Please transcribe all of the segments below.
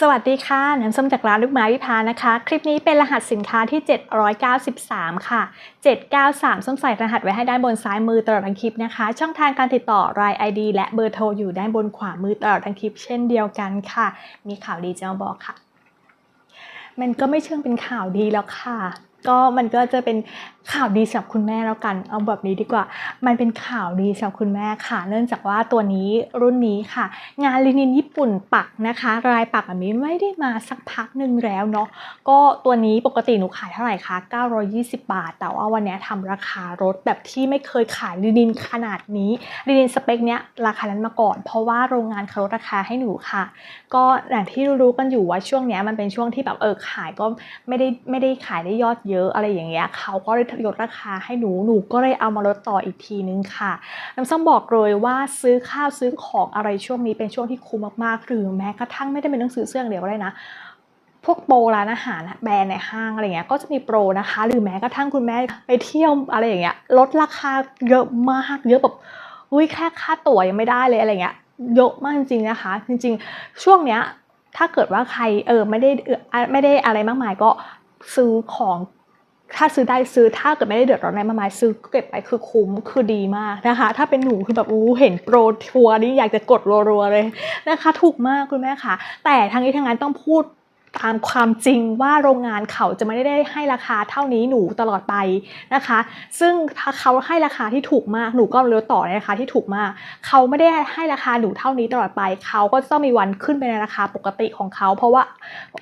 สวัสดีค่ะ น้ำส้มจากร้านลูกไม้วิพานะคะ คลิปนี้เป็นรหัสสินค้าที่ 793 ค่ะ 793 ส้มใส่รหัสไว้ให้ด้านบนซ้ายมือตลอดทั้งคลิปนะคะ ช่องทางการติดต่อราย ID และเบอร์โทรอยู่ด้านบนขวามือตลอดทั้งคลิปเช่นเดียวกันค่ะ มีข่าวดีจะมาบอกค่ะ มันก็ไม่เชิงเป็นข่าวดีแล้วค่ะ ก็มันก็จะเป็นข่าวดีสำหรับคุณแม่แล้วกัน เอาแบบนี้ดีกว่า มันเป็นข่าวดีสำหรับคุณแม่ค่ะ เนื่องจากว่าตัวนี้รุ่นนี้ค่ะ งานลินินญี่ปุ่นปักนะคะ รายปักแบบนี้ไม่ได้มาสักพักหนึ่งแล้วเนาะก็ตัวนี้ปกติหนูขายเท่าไหร่คะ 920 บาท แต่ว่าวันนี้ทำราคารถแบบที่ไม่เคยขายลินินขนาดนี้ลินินสเปคเนี้ยราคานั้นมาก่อน เพราะว่าโรงงานเขาลดราคาให้หนูค่ะ ก็อย่างที่รู้กันอยู่ว่าช่วงเนี้ยมันเป็นช่วงที่แบบเออขายก็ไม่ได้ไม่ได้ขายได้ยอดเยอะอะไรอย่างเงี้ยเขาก็เลยลดราคาให้หนูหนูก็เลยเอามาลดต่ออีกทีนึงค่ะน้ำส้มบอกเลยว่าซื้อข้าวซื้อของอะไรช่วงนี้เป็นช่วงที่คุ้มมากๆหรือแม้กระทั่งไม่ได้เป็นหนังสือเสื้ออย่างเดียวก็ได้นะพวกโปรร้านอาหารแบรนด์ในห้างอะไรเงี้ยก็จะมีโปรนะคะ หรือแม้กระทั่งคุณแม่ไปเที่ยวอะไรอย่างเงี้ยลดราคาเยอะมากเยอะแบบอุ้ยแค่ค่าตั๋วยังไม่ได้เลยอะไรเงี้ยเยอะมากจริงๆนะคะ จริง ๆ ช่วงเนี้ยถ้าเกิดว่าใครเออไม่ได้ไม่ได้อะไรมากมายก็ซื้อของ ถ้าซื้อได้ซื้อถ้าเกิดไม่ได้เดือดร้อนอะไรมากมายซื้อเก็บไปคือคุ้มคือดีมากนะคะ ถ้าเป็นหนูคือแบบอู้เห็นโปรทัวร์นี่อยากจะกดรัวๆเลยนะคะ ถูกมากคุณแม่ค่ะแต่ทางนี้ทางนั้นต้องพูดตามความจริงว่าโรงงานเขาจะไม่ได้ให้ราคาเท่านี้หนูตลอดไปนะคะ ซึ่งถ้าเขาให้ราคาที่ถูกมากหนูก็เลือกต่อในราคาที่ถูกมาก เขาไม่ได้ให้ราคาหนูเท่านี้ตลอดไป เขาก็จะต้องมีวันขึ้นไปในราคาปกติของเขา เพราะว่า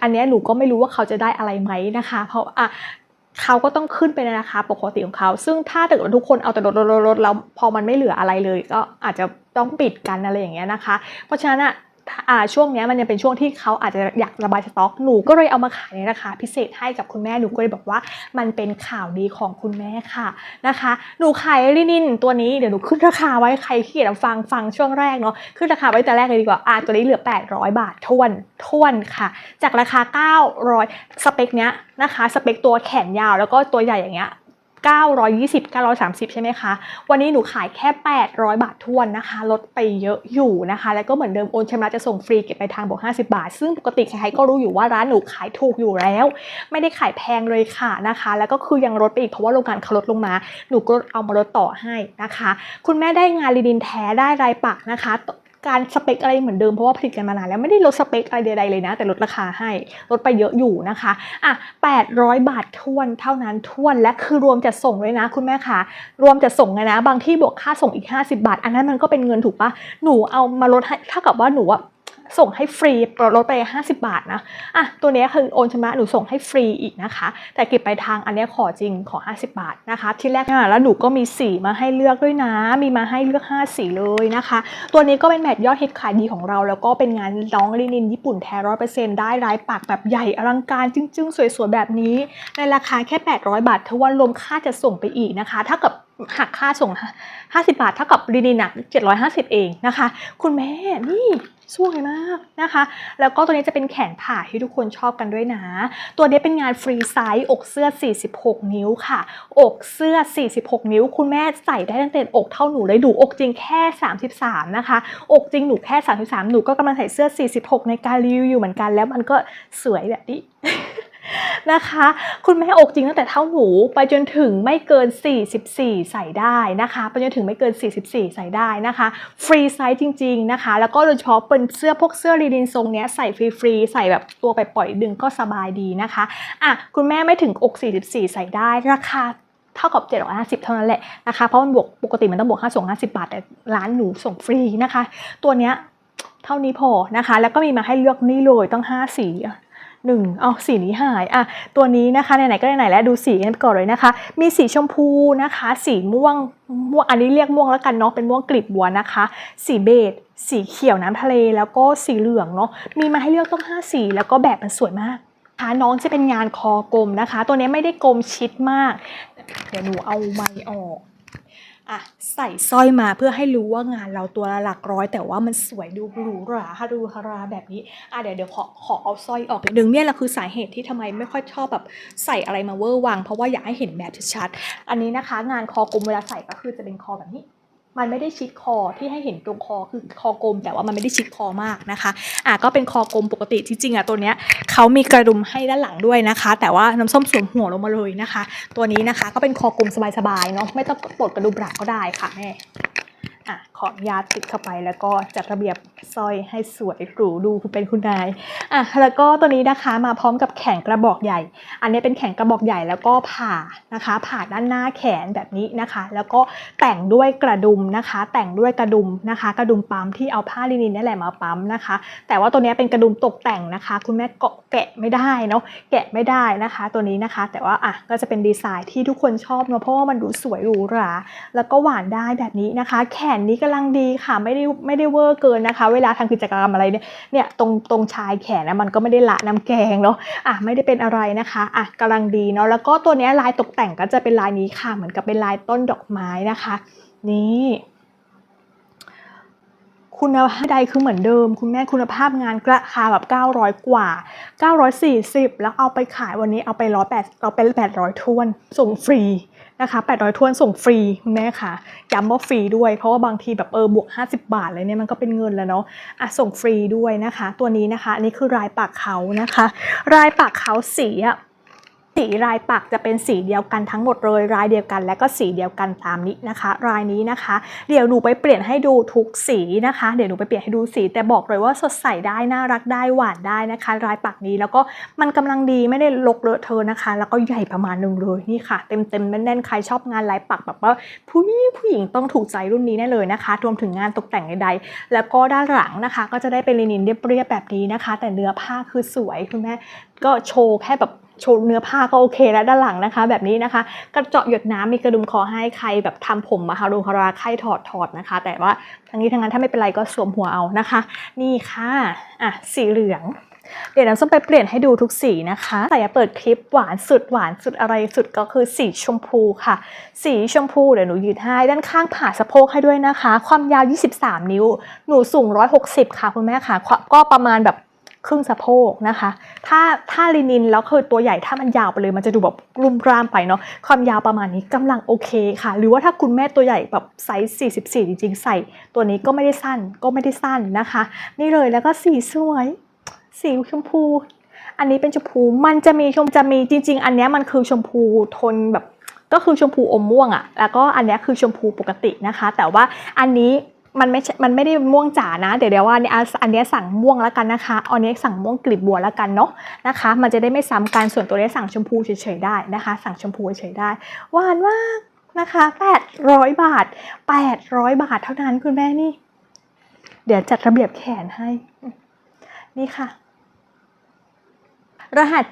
อันนี้หนูก็ไม่รู้ว่าเขาจะได้อะไรไหมนะคะ เพราะอะ เขาก็ต้องขึ้นไปในราคาปกติของเขา ซึ่งถ้าเกิดว่าทุกคนเอาแต่ลดลดลดแล้วพอมันไม่เหลืออะไรเลย ก็อาจจะต้องปิดกันอะไรอย่างเงี้ยนะคะ เพราะฉะนั้นอะ ช่วงนี้มันยังเป็นช่วงที่เขาอาจจะอยากระบายสต็อกหนูก็เลยเอามาขายในราคาพิเศษให้กับคุณแม่หนูก็เลยบอกว่า มันเป็นข่าวดีของคุณแม่ค่ะนะคะ หนูขายลินินตัวนี้เดี๋ยวหนูขึ้นราคาไว้ใครที่อยากฟังฟังช่วงแรกเนาะขึ้นราคาไว้แต่แรกเลยดีกว่าอ่าตัวนี้เหลือ 800 บาททวนทวนค่ะ จากราคา 900 สเปคเนี้ยนะคะ สเปคตัวแขนยาวแล้วก็ตัวใหญ่อย่างเงี้ย 920 930 ใช่ไหมคะ วันนี้หนูขายแค่ 800 บาททวนนะคะ ลดไปเยอะอยู่นะคะ แล้วก็เหมือนเดิมโอนชำระจะส่งฟรีเก็บไปทางบวก50 บาท ซึ่งปกติใครๆก็รู้อยู่ว่าร้านหนูขายถูกอยู่แล้ว ไม่ได้ขายแพงเลยค่ะนะคะ แล้วก็คือยังลดไปอีกเพราะว่าโรงงานเขาลดลงมา หนูก็เอามาลดต่อให้นะคะ คุณแม่ได้งานรีดินแท้ได้รายปักนะคะ การสเปคอะไรเหมือนเดิมเพราะว่าผลิตกันมานานแล้วไม่ได้ลดสเปคอะไรใดๆเลยนะ แต่ลดราคาให้ลดไปเยอะอยู่นะคะอะ800 บาททวนเท่านั้นทวนและคือรวมจัดส่งด้วยนะ คุณแม่คะรวมจัดส่งไงนะ บางที่บวกค่าส่งอีก 50 บาท อันนั้นมันก็เป็นเงินถูกปะหนูเอามาลดให้ถ้ากับว่าหนูอะ ส่งให้ฟรีลดไป 50 บาทนะอะตัวนี้คือโอนชำระหนูส่งให้ฟรีอีกนะคะ แต่เก็บไปทางอันนี้ขอจริงขอ 50 บาทนะคะที่แรกอะแล้วหนูก็มีสีมาให้เลือกด้วยนะ มีมาให้เลือก 5 สีเลยนะคะ ตัวนี้ก็เป็นแมทยอดฮิตขายดีของเรา แล้วก็เป็นงานน้องลินินญี่ปุ่นแท้ร้อยเปอร์เซ็นต์ได้ลายปักแบบใหญ่อลังการจึ้งๆ สวยๆแบบนี้ ในราคาแค่ 800 บาททวนรวมค่าจะส่งไปอีกนะคะถ้ากับหักค่าส่ง 50 บาท เท่ากับลินินหนัก 750 เองนะคะ คุณแม่ นี่ สวยมากนะคะ แล้วก็ตัวนี้จะเป็นแขนผ่าที่ทุกคนชอบกันด้วยนะ ตัวนี้เป็นงานฟรีไซส์อกเสื้อ 46 นิ้วค่ะ อกเสื้อ 46 นิ้ว คุณแม่ใส่ได้ตั้งแต่อกเท่าหนูเลยหนูอกจริงแค่ 33 นะคะ อกจริงหนูแค่ 33 หนูก็กำลังใส่เสื้อ 46 ในการรีวิวอยู่เหมือนกัน แล้วมันก็สวยแบบนี้ นะคะ คุณแม่อกจริงตั้งแต่เท่าหนูไปจนถึงไม่เกิน 44 ใส่ได้นะคะไปจนถึงไม่เกิน 44 ใส่ได้นะคะฟรีไซส์จริง ๆนะคะ แล้วก็โดยเฉพาะเป็นเสื้อพวกเสื้อรีดินทรงเนี้ยใส่ฟรีๆใส่แบบตัวไปปล่อยดึงก็สบายดีนะคะอะคุณแม่ไม่ถึงอก 44 ใส่ได้ราคาเท่ากับ750 เท่านั้นแหละนะคะ เพราะมันบวกปกติมันต้องบวกค่าส่ง 50 บาท แต่ร้านหนูส่งฟรีนะคะ ตัวเนี้ยเท่านี้พอนะคะ แล้วก็มีมาให้เลือกนี่เลยต้อง5 สี หนึ่งเอาสีนี้หายอะตัวนี้นะคะไหนๆก็ไหนๆแล้วดูสีกันก่อนเลยนะคะ มีสีชมพูนะคะ สีม่วงม่วงอันนี้เรียกม่วงแล้วกันเนาะเป็นม่วงกลีบบัวนะคะ สีเบจสีเขียวน้ำทะเลแล้วก็สีเหลืองเนาะมีมาให้เลือกต้องห้าสีแล้วก็แบบมันสวยมากคะน้องจะเป็นงานคอกลมนะคะ ตัวนี้ไม่ได้กลมชิดมาก เดี๋ยวหนูเอาไม้ออก อะใส่สร้อยมาเพื่อให้รู้ว่างานเราตัวละหลักร้อย แต่ว่ามันสวยดูหรูหราฮารูฮาราแบบนี้อะเดี๋ยวเดี๋ยวขอขอเอาสร้อยออกนิดนึงเนี่ยแหละคือสาเหตุที่ทำไมไม่ค่อยชอบแบบใส่อะไรมาเวอร์วัง เพราะว่าอยากให้เห็นแบบชัดๆอันนี้นะคะ งานคอกลมเวลาใส่ก็คือจะเป็นคอแบบนี้ มันไม่ได้ชิดคอที่ให้เห็นตรงคอคือคอกลม แต่ว่ามันไม่ได้ชิดคอมากนะคะอะก็เป็นคอกลมปกติที่จริงอะตัวเนี้ยเขามีกระดุมให้ด้านหลังด้วยนะคะ แต่ว่าน้ำส้มสวมหัวลงมาเลยนะคะ ตัวนี้นะคะก็เป็นคอกลมสบายๆเนาะไม่ต้องปลดกระดุมหลังก็ได้ค่ะแม่อะ ออนุญาตติดเข้าไปแล้วก็จัดระเบียบสร้อยให้สวยหรูดูเป็นคุณนายอะแล้วก็ตัวนี้นะคะมาพร้อมกับแขนกระบอกใหญ่ อันนี้เป็นแขนกระบอกใหญ่แล้วก็ผ่านะคะ ผ่าด้านหน้าแขนแบบนี้นะคะ แล้วก็แต่งด้วยกระดุมนะคะ แต่งด้วยกระดุมนะคะ กระดุมปั๊มที่เอาผ้าลินินนี่แหละมาปั๊มนะคะ แต่ว่าตัวนี้เป็นกระดุมตกแต่งนะคะ คุณแม่เกาะแกะไม่ได้เนาะแกะไม่ได้นะคะ ตัวนี้นะคะ แต่ว่าอะก็จะเป็นดีไซน์ที่ทุกคนชอบเนาะเพราะว่ามันดูสวยหรูหราแล้วก็หวานได้แบบนี้นะคะ แขนนี้กำลังดีค่ะไม่ได้ไม่ได้เวอร์เกินนะคะ เวลาทำกิจกรรมอะไรเนี่ยเนี่ยตรงตรงชายแขนนะมันก็ไม่ได้ละน้ำแกงเนาะอะไม่ได้เป็นอะไรนะคะอะกำลังดีเนาะแล้วก็ตัวนี้ลายตกแต่งก็จะเป็นลายนี้ค่ะ เหมือนกับเป็นลายต้นดอกไม้นะคะ นี่คุณภาพใดคือเหมือนเดิม คุณแม่คุณภาพงานราคาแบบ 900 กว่า 940 แล้วเอาไปขายวันนี้เอาไป108เอาไป800ทวนส่งฟรี นะคะ800ทวนส่งฟรีคุณแม่ค่ะย้ำว่าฟรีด้วย เพราะว่าบางทีแบบเออบวก 50 บาทเลยเนี่ยมันก็เป็นเงินแล้วเนาะอะส่งฟรีด้วยนะคะ ตัวนี้นะคะอันนี้คือลายปากเขานะคะลายปากเขาสีอะ สีลายปากจะเป็นสีเดียวกันทั้งหมดเลยลายเดียวกัน และก็สีเดียวกันตามนี้นะคะลายนี้นะคะ เดี๋ยวหนูไปเปลี่ยนให้ดูทุกสีนะคะ เดี๋ยวหนูไปเปลี่ยนให้ดูสีแต่บอกเลยว่าสดใสได้น่ารักได้หวานได้นะคะลายปากนี้แล้วก็มันกำลังดีไม่ได้ลกเลอะเทอะนะคะ แล้วก็ใหญ่ประมาณหนึงเลยนี่ค่ะ เต็มเต็มๆแน่นๆใครชอบงานลายปักแบบว่าผู้หญิงผู้หญิงต้องถูกใจรุ่นนี้แน่เลยนะคะ รวมถึงงานตกแต่งใดๆแล้วก็ด้านหลังนะคะ ก็จะได้เป็นลินินเรียบๆแบบนี้นะคะ แต่เนื้อผ้าคือสวยคุณแม่ก็โชว์แค่แบบ โชว์เนื้อผ้าก็โอเคแล้วด้านหลังนะคะ แบบนี้นะคะ กระเจาะหยดน้ำมีกระดุมคอให้ใครแบบทำผมมาฮารุฮาราใครถอดถอดนะคะ แต่ว่าทั้งนี้ทั้งนั้นถ้าไม่เป็นไรก็สวมหัวเอานะคะ นี่ค่ะอะสีเหลืองเดี๋ยวน้ำส้มไปเปลี่ยนให้ดูทุกสีนะคะแต่อย่าเปิดคลิปหวานสุดหวานสุดอะไรสุดก็คือสีชมพูค่ะ สีชมพูเดี๋ยวหนูยืดให้ด้านข้างผ่าสะโพกให้ด้วยนะคะ ความยาว 23 นิ้ว หนูสูง 160 ค่ะคุณแม่ค่ะ ก็ประมาณแบบ ครึ่งสะโพกนะคะ ถ้าถ้าลินินแล้วคือตัวใหญ่ถ้ามันยาวไปเลย มันจะดูแบบรุมร่ามไปเนาะความยาวประมาณนี้กำลังโอเคค่ะ หรือว่าถ้าคุณแม่ตัวใหญ่แบบไซส์44 จริงๆ ใส่ตัวนี้ก็ไม่ได้สั้นก็ไม่ได้สั้นนะคะ นี่เลยแล้วก็สีสวย สีชมพู อันนี้เป็นชมพูมันจะมีชมจะมีจริง ๆ อันนี้มันคือชมพูโทนแบบก็คือชมพูอมม่วงอะ่ะ แล้วก็อันนี้คือชมพูปกตินะคะ แต่ว่าอันนี้ มันไม่ใช่มันไม่ได้ม่วงจ๋านะ เดี๋ยวเดี๋ยวว่าอันนี้อ่ยอันนี้สั่งม่วงแล้วกันนะคะอันนี้สั่งม่วงกลีบบัวแล้วกันเนาะนะคะ มันจะได้ไม่ซ้ำกันส่วนตัวนี้สั่งชมพูเฉยๆได้นะคะ สั่งชมพูเฉยๆได้หวานมากนะคะ800 บาท 800 บาทเท่านั้นคุณแม่นี่ เดี๋ยวจัดระเบียบแขนให้ นี่ค่ะ รหัส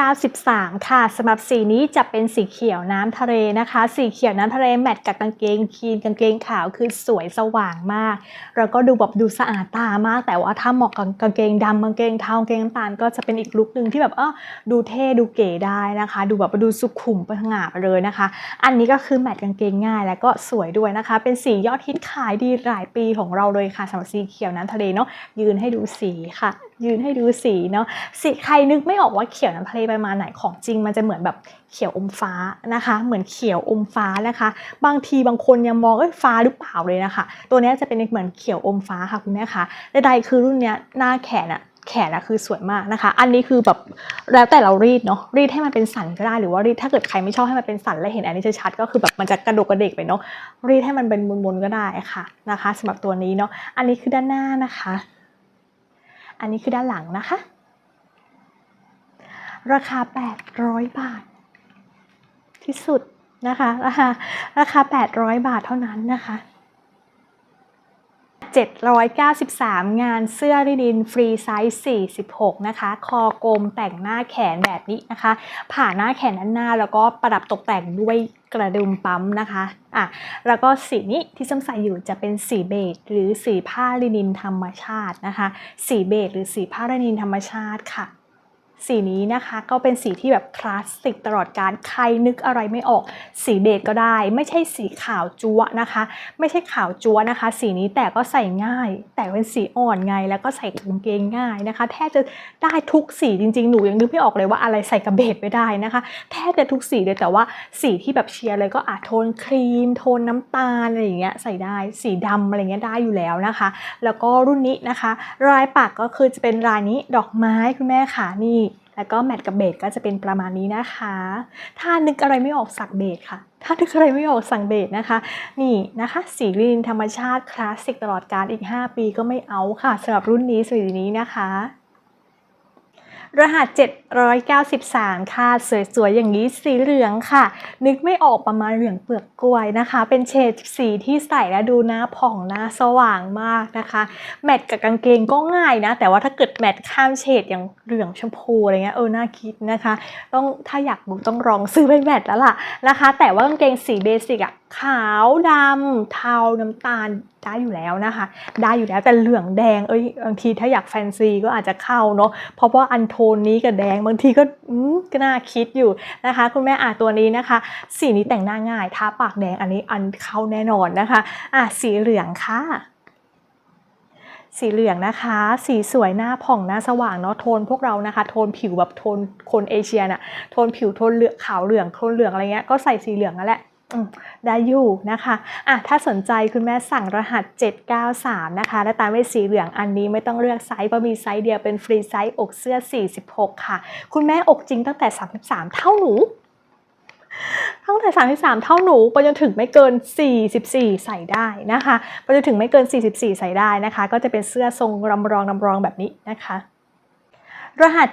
793 ค่ะสำหรับสีนี้จะเป็นสีเขียวน้ำทะเลนะคะ สีเขียวน้ำทะเลแมทกับกางเกงคีนกางเกงขาวคือสวยสว่างมาก แล้วก็ดูแบบดูสะอาดตามาก แต่ว่าถ้าเหมาะกับกางเกงดำกางเกงเทากางเกงน้ำตาลก็จะเป็นอีกลุคหนึ่งที่แบบเออดูเท่ดูเก๋ได้นะคะ ดูแบบดูสุขุมประหงาไปเลยนะคะ อันนี้ก็คือแมทกางเกงง่าย แล้วก็สวยด้วยนะคะ เป็นสียอดฮิตขายดีหลายปีของเราเลยค่ะสำหรับสีเขียวน้ำทะเลเนาะยืนให้ดูสีค่ะ ยืนให้ดูสีเนาะสีใครนึกไม่ออกว่าเขียวน้ำทะเลประมาณไหนของจริง มันจะเหมือนแบบเขียวอมฟ้านะคะ เหมือนเขียวอมฟ้านะคะ บางทีบางคนยังมองเอ้ยฟ้าหรือเปล่าเลยนะคะ ตัวนี้จะเป็นเหมือนเขียวอมฟ้าค่ะคุณแม่คะใดๆคือรุ่นเนี้ยหน้าแขนอะแขนอะคือสวยมากนะคะ อันนี้คือแบบแล้วแต่เรารีดเนาะ รีดให้มันเป็นสันก็ได้ หรือว่ารีดถ้าเกิดใครไม่ชอบให้มันเป็นสันและเห็นอันนี้ชัดๆก็คือแบบมันจะกระดกกระเดกไปเนาะ รีดให้มันเป็นมุนๆก็ได้ค่ะนะคะสำหรับตัวนี้เนาะ อันนี้คือด้านหน้านะคะ อันนี้คือด้านหลังนะคะ ราคา 800 บาท ที่สุดนะคะ ราคาราคา 800 บาทเท่านั้นนะคะ 793 งานเสื้อลินินฟรีไซส์ 46 นะคะ คอกลมแต่งหน้าแขนแบบนี้นะคะ ผ่าหน้าแขนด้านหน้าแล้วก็ประดับตกแต่งด้วยกระดุมปั๊มนะคะอะแล้วก็สีนี้ที่ส้มใส่อยู่จะเป็นสีเบจหรือสีผ้าลินินธรรมชาตินะคะ สีเบจหรือสีผ้าลินินธรรมชาติค่ะ สีนี้นะคะก็เป็นสีที่แบบคลาสสิกตลอดการใครนึกอะไรไม่ออก สีเบจก็ได้ ไม่ใช่สีขาวจั๊วนะคะ ไม่ใช่ขาวจั๊วนะคะ สีนี้แต่ก็ใส่ง่าย แต่เป็นสีอ่อนไงแล้วก็ใส่กางเกงง่ายนะคะ แทบจะได้ทุกสีจริงๆ หนูยังนึกไม่ออกเลยว่าอะไรใส่กับเบจไม่ได้นะคะ แทบจะทุกสีเลยแต่ว่าสีที่แบบเชียร์เลยก็อาจโทนครีม โทนน้ำตาลอะไรอย่างเงี้ยใส่ได้สีดำอะไรเงี้ยได้อยู่แล้วนะคะ แล้วก็รุ่นนี้นะคะลายปักก็คือจะเป็นลายนี้ดอกไม้คุณแม่ค่ะนี่ แล้วก็แมทกับเบสก็จะเป็นประมาณนี้นะคะ ถ้านึกอะไรไม่ออกสั่งเบสค่ะ ถ้านึกอะไรไม่ออกสั่งเบสนะคะ นี่นะคะสีลินธรรมชาติคลาสสิกตลอดการอีก 5 ปีก็ไม่เอาค่ะสำหรับรุ่นนี้สีนี้นะคะ รหัส 793 ค่ะ สวยๆ อย่างนี้สีเหลืองค่ะ นึกไม่ออกประมาณเหลืองเปลือกกล้วยนะคะ เป็นเฉดสีที่ใส่แล้วดูหน้าผ่องหน้าสว่างมากนะคะ แมทกับกางเกงก็ง่ายนะ แต่ว่าถ้าเกิดแมทข้ามเฉดอย่างเหลืองชมพูอะไรเงี้ยเออน่าคิดนะคะ ต้องถ้าอยากดูต้องลองซื้อเป็นแมทแล้วล่ะนะคะ แต่ว่ากางเกงสีเบสิกอะ ขาวดำเทาน้ำตาลได้อยู่แล้วนะคะ ได้อยู่แล้วแต่เหลืองแดงเอ้ยบางทีถ้าอยากแฟนซีก็อาจจะเข้าเนาะเพราะว่าอันโทนนี้กับแดงบางทีก็อืมก็น่าคิดอยู่นะคะ คุณแม่อะตัวนี้นะคะ สีนี้แต่งหน้าง่ายทาปากแดงอันนี้อันเข้าแน่นอนนะคะอะสีเหลืองค่ะสีเหลืองนะคะ สีสวยหน้าผ่องหน้าสว่างเนาะโทนพวกเรานะคะ โทนผิวแบบโทนคนเอเชียน่ะโทนผิวโทนเหลืองขาวเหลืองโทนเหลืองอะไรเงี้ยก็ใส่สีเหลืองนั่นแหละ ได้อยู่นะคะอะถ้าสนใจคุณแม่สั่งรหัส 793 นะคะ และตามด้วยสีเหลืองอันนี้ไม่ต้องเลือกไซส์เพราะมีไซส์เดียวเป็นฟรีไซส์อกเสื้อ 46 ค่ะ คุณแม่อกจริงตั้งแต่ 33 เท่าหนูตั้งแต่ 33 เท่าหนูไปจนถึงไม่เกิน 44 ใส่ได้นะคะไปจนถึงไม่เกิน 44 ใส่ได้นะคะ ก็จะเป็นเสื้อทรงรำรองรำรองแบบนี้นะคะ รหัส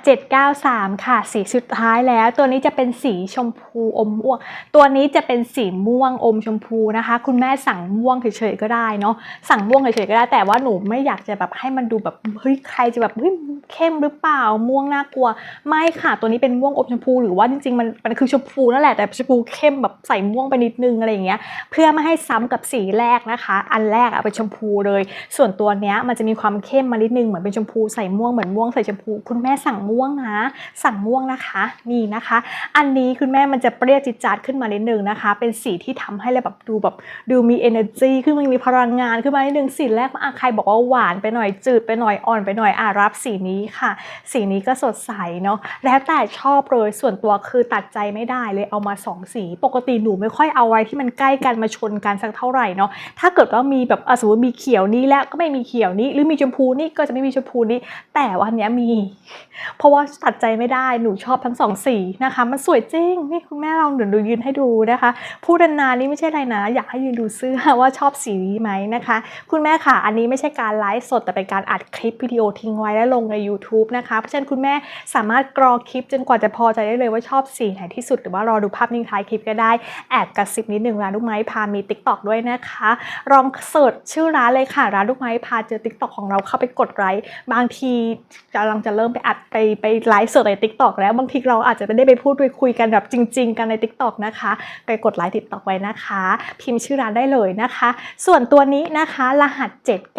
793 ค่ะ สีสุดท้ายแล้ว ตัวนี้จะเป็นสีชมพูอมม่วง ตัวนี้จะเป็นสีม่วงอมชมพูนะคะ คุณแม่สั่งม่วงเฉยๆก็ได้เนาะสั่งม่วงเฉยๆก็ได้แต่ว่าหนูไม่อยากจะแบบให้มันดูแบบเฮ้ยใครจะแบบเฮ้ยเข้มหรือเปล่าม่วงน่ากลัว ไม่ค่ะ ตัวนี้เป็นม่วงอมชมพู หรือว่าจริงๆมันมันคือชมพูนั่นแหละแต่ชมพูเข้มแบบใส่ม่วงไปนิดนึงอะไรอย่างเงี้ยเพื่อไม่ให้ซ้ำกับสีแรกนะคะ อันแรกอะเป็นชมพูเลย ส่วนตัวเนี้ยมันจะมีความเข้มมานิดนึงเหมือนเป็นชมพูใส่ม่วงเหมือนม่วงใส่ชมพูคุณแม่สั่งม่วงนะ สั่งม่วงนะคะนี่นะคะ อันนี้คุณแม่มันจะเปรี้ยวจิดจาดขึ้นมานิดนึงนะคะ เป็นสีที่ทำให้เราแบบดูแบบดูมี energy ขึ้นมามีพลังงานขึ้นมานิดนึงสีแรกมาอะใครบอกว่าหวานไปหน่อยจืดไปหน่อยอ่อนไปหน่อยอะรับสีนี้ค่ะ สีนี้ก็สดใสเนาะแล้วแต่ชอบเลยส่วนตัวคือตัดใจไม่ได้เลยเอามาสองสี ปกติหนูไม่ค่อยเอาอะไรที่มันใกล้กันมาชนกันสักเท่าไหร่เนาะถ้าเกิดว่ามีแบบอะสมมติมีเขียวนี้แล้วก็ไม่มีเขียวนี้ หรือมีชมพูนี่ก็จะไม่มีชมพูนี้ แต่วันนี้มีเพราะว่าตัดใจไม่ได้หนูชอบทั้งสองสีนะคะ มันสวยจริง นี่คุณแม่ลองเดี๋ยวดูยืนให้ดูนะคะพูดนานๆนี่ไม่ใช่อะไรนะ อยากให้ยืนดูเสื้อว่าชอบสีนี้ไหมนะคะ คุณแม่ค่ะ อันนี้ไม่ใช่การไลฟ์สดแต่เป็นการอัดคลิปวิดีโอทิ้งไว้แล้วลงใน YouTube นะคะ เพราะฉะนั้นคุณแม่สามารถกรอคลิปจนกว่าจะพอใจได้เลยว่าชอบสีไหนที่สุดหรือว่ารอดูภาพนิ่งท้ายคลิปก็ได้แอบกระซิบนิดนึงร้านลูกไม้พามีติ๊กต็อกด้วยนะคะ ลองเสิร์ชชื่อร้านเลยค่ะร้านลูกไม้พาเจอติ๊กต็อกของเราเข้าไปกดไลค์บางทีกำลังจะเริ่มไปอัดไปไปไลฟ์สดในทิกตอกแล้วบางทีเราอาจจะไม่ได้ไปพูดไปคุยกันแบบจริง ๆ กันในทิกตอกนะคะ ไปกดไลค์ติ๊กตอกไว้นะคะ พิมพ์ชื่อร้านได้เลยนะคะ ส่วนตัวนี้นะคะ รหัส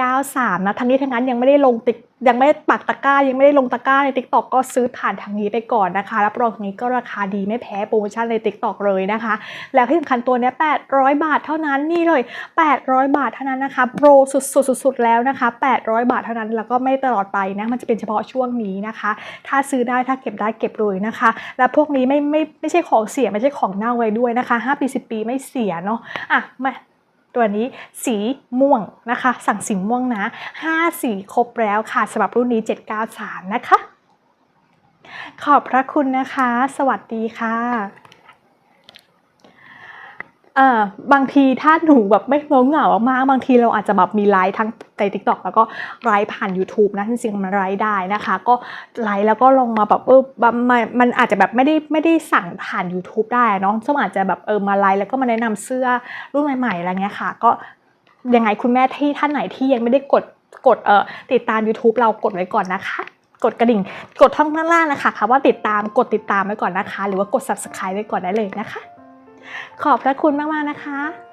793นะทั้งนี้ทั้งนั้นยังไม่ได้ลงติ๊กยังไม่ได้ปักตะกร้ายังไม่ได้ลงตะกร้าใน TikTok ก็ซื้อผ่านทางนี้ไปก่อนนะคะรับรองทางนี้ก็ราคาดีไม่แพ้โปรโมชั่นใน TikTok เลยนะคะ แล้วที่สำคัญตัวนี้800 บาทเท่านั้นนี่เลย 800 บาทเท่านั้นนะคะโปรสุดๆๆๆแล้วนะคะ 800 บาทเท่านั้นแล้วก็ไม่ตลอดไปนะมันจะเป็นเฉพาะช่วงนี้นะคะ ถ้าซื้อได้ถ้าเก็บได้เก็บเลยนะคะ แล้วพวกนี้ไม่ไม่ไม่ใช่ของเสียไม่ใช่ของเน่าไว้ด้วยนะคะ5ปี10ปีไม่เสียเนาะอะมา ตัวนี้สีม่วงนะคะ สั่งสีม่วงนะ 5 สีครบแล้วค่ะสำหรับรุ่นนี้ 793 นะคะ ขอบพระคุณนะคะ สวัสดีค่ะ อ่อบางทีถ้าหนูแบบไม่เหงามากๆบางทีเราอาจจะแบบมีไลฟ์ทั้งใน TikTok แล้วก็ไลฟ์ผ่าน YouTube นะจริงๆมันไลฟ์ได้นะคะ ก็ไลฟ์แล้วก็ลงมาแบบเออมันมันอาจจะแบบไม่ได้ไม่ได้สั่งผ่าน YouTube ได้เนาะส้มอาจจะแบบเออมาไลฟ์แล้วก็มาแนะนำเสื้อรุ่นใหม่ๆอะไรเงี้ยค่ะ ก็ยังไงคุณแม่ที่ท่านไหนที่ยังไม่ได้กดกดเอ่อติดตาม YouTube เรากดไว้ก่อนนะคะ กดกระดิ่ง กดท่องข้างล่างนะคะคำว่าติดตามกดติดตามไว้ก่อนนะคะ หรือว่ากด subscribe ไว้ก่อนได้เลยนะคะ ขอบพระคุณมาก ๆ นะคะ